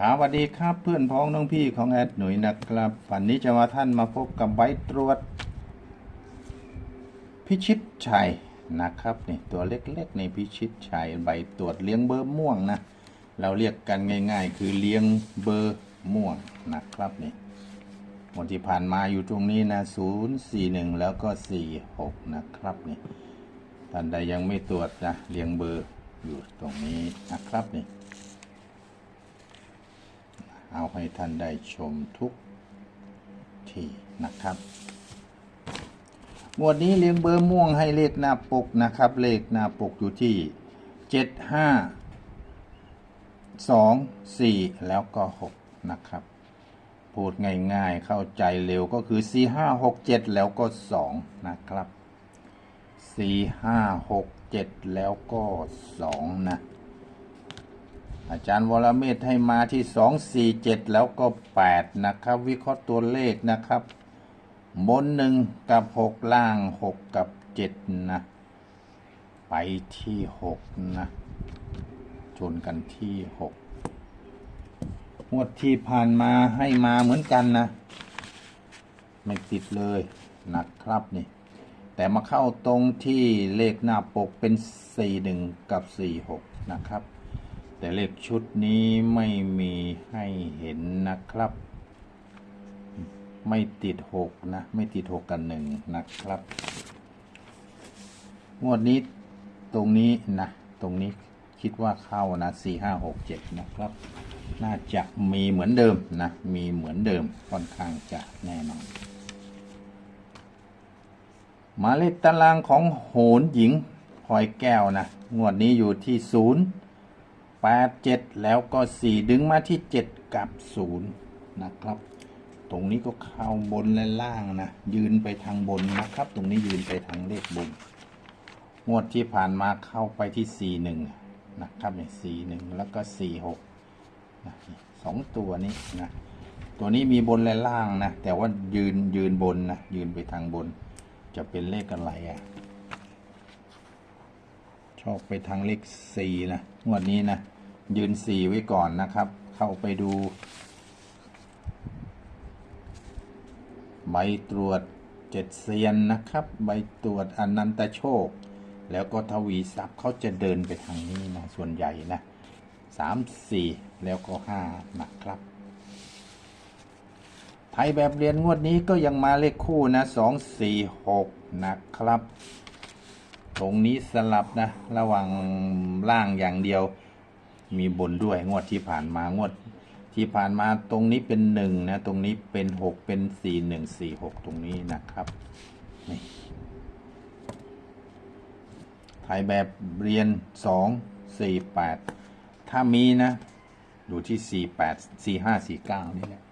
ครับสวัสดีครับเพื่อนพ้องน้องพี่ของแอดหนุ่ยนะครับ วันนี้จะมาท่านมาพบกับใบตรวจ พิชิตชัยนะครับนี่ตัวเล็กๆในพิชิตชัยใบตรวจเลี้ยงเบอร์ม่วงนะ เราเรียกกันง่าย ๆ คือเลี้ยงเบอร์ม่วงนะครับนี่วันที่ผ่านมาอยู่ตรงนี้นะ041 แล้วก็ 46 นะครับนี่ท่านใดยังไม่ตรวจนะเลี้ยงเบอร์อยู่ตรงนี้นะครับนี่ เอาให้ท่านได้ชมทุกที่นะครับหมวดนี้เรียงเบอร์ม่วงให้เลขหน้าปกนะครับ เลขหน้าปกอยู่ที่ 7 5 2 4 แล้วก็ 6 นะครับ พูดง่ายๆเข้าใจเร็วก็คือ 4 5 6 7 แล้วก็ 2 นะครับ 4 5 6 7 แล้วก็ 2 นะ อาจารย์วรเมธให้มาที่สองสี่เจ็ดแล้วก็แปดนะครับ วิเคราะห์ตัวเลขนะครับ บนหนึ่งกับหกล่างหกกับเจ็ดนะ ไปที่หกนะชนกันที่หกงวดที่ผ่านมาให้มาเหมือนกันนะ ไม่ติดเลยนะครับนี่ แต่มาเข้าตรงที่เลขหน้าปกเป็นสี่หนึ่งกับสี่หกนะครับ แต่เลขชุดนี้ไม่มีให้เห็นนะครับ ไม่ติดหกนะ ไม่ติดหกกันหนึ่งนะครับ งวดนี้ตรงนี้นะ ตรงนี้คิดว่าเข้านะสี่ห้าหกเจ็ดนะครับ น่าจะมีเหมือนเดิมนะ มีเหมือนเดิมค่อนข้างจะแน่นอนหมายเลขตารางของโหนหญิงพลอยแก้วนะ งวดนี้อยู่ที่ศูนย์ แปดเจ็ดแล้วก็สี่ดึงมาที่เจ็ดกับศูนย์นะครับ ตรงนี้ก็เข้าบนและล่างนะ ยืนไปทางบนนะครับ ตรงนี้ยืนไปทางเลขบน งวดที่ผ่านมาเข้าไปที่สี่หนึ่งนะครับเนี่ยสี่หนึ่งแล้วก็สี่หกนะสองตัวนี้นะ ตัวนี้มีบนและล่างนะ แต่ว่ายืนยืนบนนะ ยืนไปทางบน จะเป็นเลขอะไรอะชอบไปทางเลขสี่นะงวดนี้นะ ยืนสี่ไว้ก่อนนะครับ เข้าไปดู ใบตรวจเจ็ดเซียนนะครับ ใบตรวจอนันตโชค แล้วก็ทวีทรัพย์เขาจะเดินไปทางนี้นะ ส่วนใหญ่นะสามสี่แล้วก็ห้านะครับไทยแบบเรียนงวดนี้ก็ยังมาเลขคู่นะสองสี่หกนะครับ ตรงนี้สลับนะ ระหว่างล่างอย่างเดียว มีบนด้วยงวดที่ผ่านมางวดที่ผ่านมาตรงนี้เป็นหนึ่งนะ ตรงนี้เป็นหกเป็นสี่หนึ่งสี่หกตรงนี้นะครับนี่ถ่ายแบบเรียนสองสี่แปดถ้ามีนะอยู่ที่สี่แปดสี่ห้าสี่เก้านี่แหละ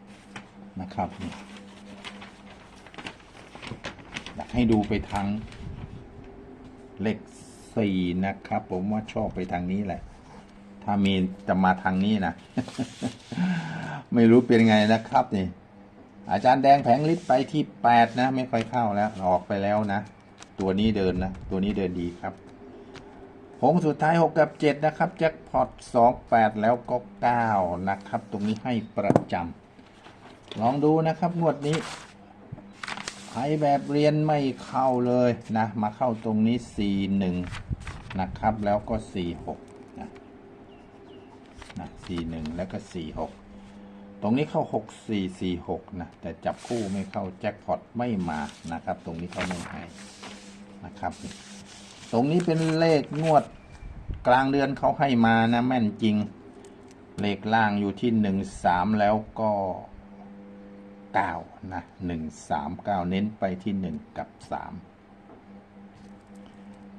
นะครับนี่อยากให้ดูไปทางเลขสี่นะครับ ผมว่าชอบไปทางนี้แหละ ถ้ามีจะมาทางนี้นะ ไม่รู้เป็นไงนะครับนี่ อาจารย์แดงแผงลิตไปที่แปดนะ ไม่ค่อยเข้าแล้ว ออกไปแล้วนะ ตัวนี้เดินนะ ตัวนี้เดินดีครับผงสุดท้ายหกกับเจ็ดนะครับแจ็คพอตสองแปดแล้วก็เก้านะครับ ตรงนี้ให้ประจำลองดูนะครับ งวดนี้ใครแบบเรียนไม่เข้าเลยนะ มาเข้าตรงนี้ 4 1 นะครับ แล้วก็ 4 6 นะนะ4 1แล้วก็4 6ตรงนี้เข้า6 4 4 6นะแต่จับคู่ไม่เข้าแจ็คพอตไม่มานะครับ ตรงนี้เขาไม่ให้นะครับ ตรงนี้เป็นเลขงวดกลางเดือนเขาให้มานะแม่นจริง เลขล่างอยู่ที่1 3แล้วก็เก้านะหนึ่งสามเก้าเน้นไปที่หนึ่งกับสาม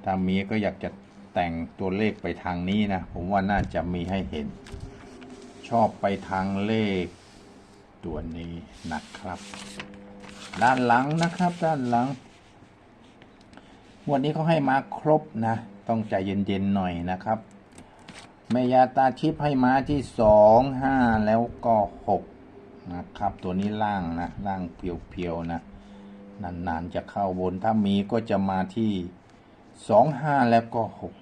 ถ้ามีก็อยากจะ แต่งตัวเลขไปทางนี้นะ ผมว่าน่าจะมีให้เห็น ชอบไปทางเลขตัวนี้นะครับ ด้านหลังนะครับ ด้านหลังวันนี้เขาให้มาครบนะ ต้องใจเย็นๆหน่อยนะครับแม่ยาตาชิปให้มาที่สองห้าแล้วก็หกนะครับ ตัวนี้ล่างนะล่างเพียวๆนะนานๆจะเข้าบนถ้ามีก็จะมาที่สองห้าแล้วก็หก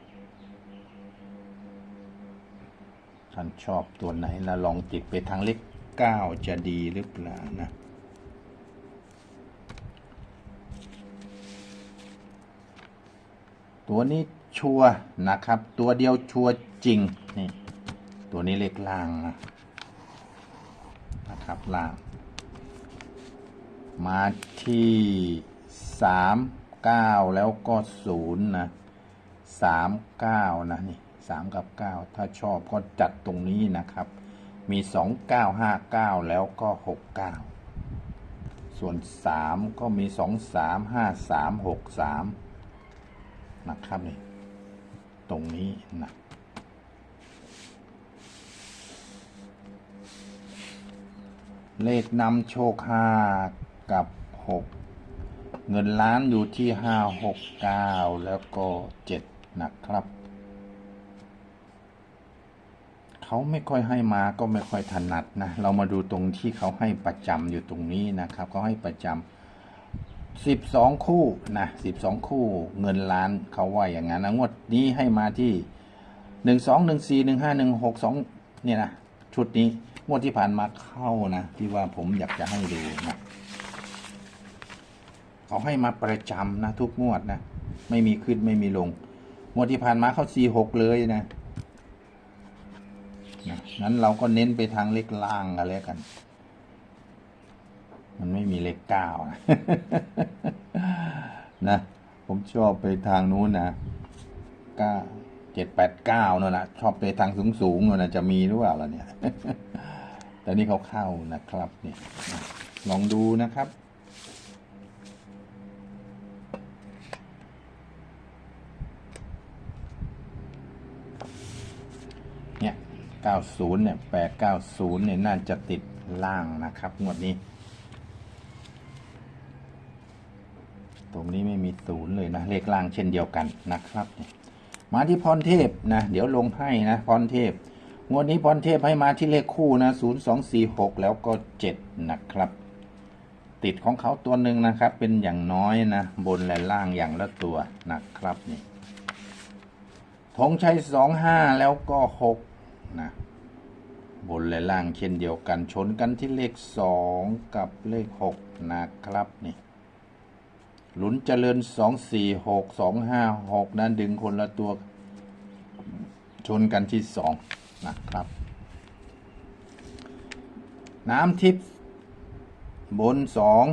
ท่านชอบตัวไหนนะลองติดไปทางเลขเก้าจะดีหรือเปล่านะตัวนี้ชัวนะครับ ตัวเดียวชัวจริงนี่ตัวนี้เลขล่างนะนะครับล่าง มาที่สามเก้าแล้วก็ศูนย์นะสามเก้านะนี่ สามกับเก้าถ้าชอบก็จัดตรงนี้นะครับ มีสองเก้าห้าเก้าแล้วก็หกเก้าส่วนสามก็มีสองสามห้าสามหกสามนะครับนี่ตรงนี้นะเลขนำโชคห้ากับหกเงินล้านอยู่ที่ห้าหกเก้าแล้วก็เจ็ดนะครับ เขาไม่ค่อยให้มาก็ไม่ค่อยถนัดนะ เรามาดูตรงที่เขาให้ประจำอยู่ตรงนี้นะครับเขาให้ประจำสิบสองคู่นะสิบสองคู่เงินล้านเขาว่าอย่างนั้นนะงวดนี้ให้มาที่หนึ่งสองหนึ่งสี่หนึ่งห้าหนึ่งหกสองเนี่ยนะชุดนี้งวดที่ผ่านมาเข้านะที่ว่าผมอยากจะให้ดูนะเขาให้มาประจำนะทุกงวดนะไม่มีขึ้นไม่มีลงงวดที่ผ่านมาเข้าสี่หกเลยนะ นะงั้นเราก็เน้นไปทางเลขล่างกันแล้วกัน มันไม่มีเลขเก้านะนะผมชอบไปทางนู้นนะเก้าเจ็ดแปดเก้านั่นนะชอบไปทางสูงสูงนั่นนะจะมีหรือเปล่าล่ะเนี่ย แต่นี่เขาเข้านะครับเนี่ยลองดูนะครับ เนี่ย 90 เนี่ย 890 เนี่ย น่าจะติดล่างนะครับ งวดนี้ ตรงนี้ไม่มีศูนย์เลยนะ เลขล่างเช่นเดียวกันนะครับ มาที่พรเทพนะ เดี๋ยวลงให้นะ พรเทพ งวดนี้พรเทพให้มาที่เลขคู่นะ 0246 แล้วก็ 7 นะครับ ติดของเขาตัวหนึ่งนะครับ เป็นอย่างน้อยนะ บนและล่างอย่างละตัวนะครับนี่ธงชัยสองห้าแล้วก็หก นะบนและล่างเช่นเดียวกันชนกันที่เลขสองกับเลขหกนะครับนี่หลุนเจริญสองสี่หกสองห้าหกนดึงคนละตัว ชนกันที่สองนะครับ น้ำทิพย์บนสอง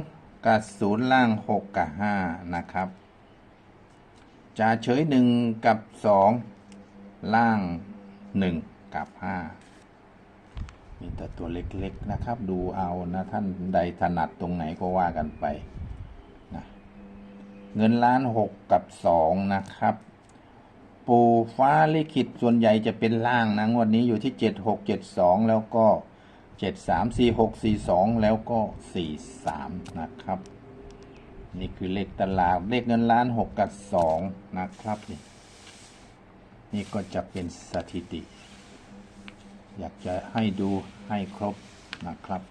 กับศูนย์ล่างหกกับห้านะครับจ่าเฉยหนึ่งกับสองล่างหนึ่ง กับห้ามีแต่ตัวเล็กๆนะครับ ดูเอานะท่านใดถนัดตรงไหนก็ว่ากันไปนะเงินล้านหกกับสองนะครับ ปูฟ้าลิขิตส่วนใหญ่จะเป็นล่างนะงวดนี้อยู่ที่เจ็ดหกเจ็ดสองแล้วก็เจ็ดสามสี่หกสี่สองแล้วก็สี่สามนะครับ นี่คือเลขตลาดเลขเงินล้านหกกับสองนะครับนี่นี่ก็จะเป็นสถิติ อยากจะให้ดูให้ครบนะครับ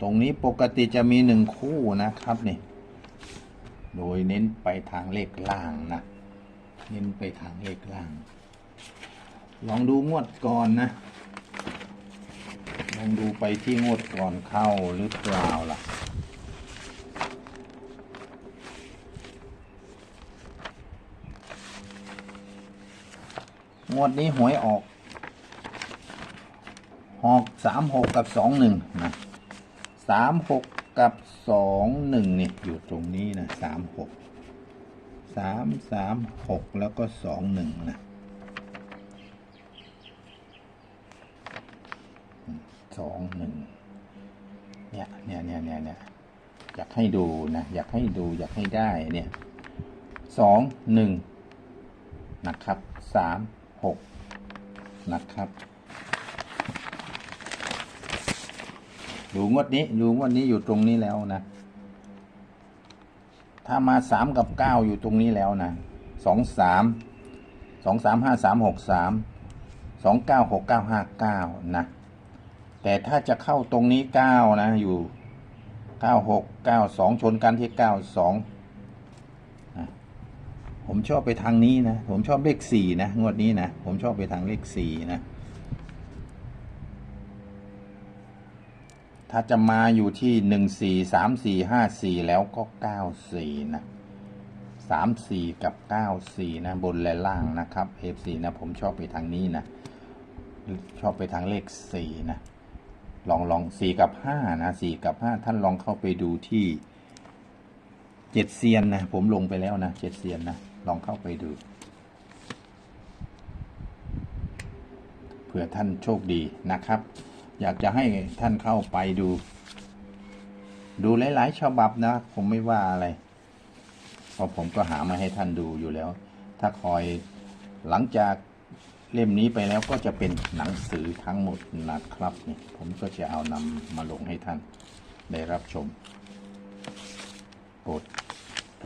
ตรงนี้ปกติจะมีหนึ่งคู่นะครับนี่ โดยเน้นไปทางเลขล่างนะ เน้นไปทางเลขล่าง ลองดูงวดก่อนนะ ลองดูไปที่งวดก่อนเข้าหรือเปล่าล่ะงวดนี้หวยออก หอกสามหกกับสองหนึ่งนะสามหกกับสองหนึ่งเนี่ยอยู่ตรงนี้นะสามหกสามสามหกแล้วก็สองหนึ่งนะสองหนึ่งเนี่ยเนี่ยเนี่ยเนี่ยเนี่ยอยากให้ดูนะ อยากให้ดูอยากให้ได้เนี่ยสองหนึ่งนะครับสามหกนะครับ ดูงวดนี้ ดูงวดนี้อยู่ตรงนี้แล้วนะ ถ้ามาสามกับเก้าอยู่ตรงนี้แล้วนะสองสามสองสามห้าสามหกสามสองเก้าหกเก้าห้าเก้านะ แต่ถ้าจะเข้าตรงนี้เก้านะ อยู่เก้าหกเก้าสองชนกันที่เก้าสองผมชอบไปทางนี้นะ ผมชอบเลขสี่นะ งวดนี้นะ ผมชอบไปทางเลขสี่นะ ถ้าจะมาอยู่ที่หนึ่งสี่สามสี่ห้าสี่แล้วก็เก้าสี่นะสามสี่กับเก้าสี่นะ บนและล่างนะครับเอฟซีนะ ผมชอบไปทางนี้นะ ชอบไปทางเลขสี่นะ ลองลองสี่กับห้านะสี่กับห้าท่านลองเข้าไปดูที่เจ็ดเซียนนะ ผมลงไปแล้วนะเจ็ดเซียนนะ ลองเข้าไปดูเผื่อท่านโชคดีนะครับ อยากจะให้ท่านเข้าไปดู ดูหลายๆฉบับนะ ผมไม่ว่าอะไรเพราะผมก็หามาให้ท่านดูอยู่แล้ว ถ้าคอยหลังจากเล่มนี้ไปแล้วก็จะเป็นหนังสือทั้งหมดนะครับนี่ผมก็จะเอานำมาลงให้ท่านได้รับชมโปรด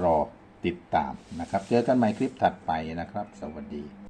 รอติดตามนะครับ เจอกันใหม่คลิปถัดไปนะครับ สวัสดี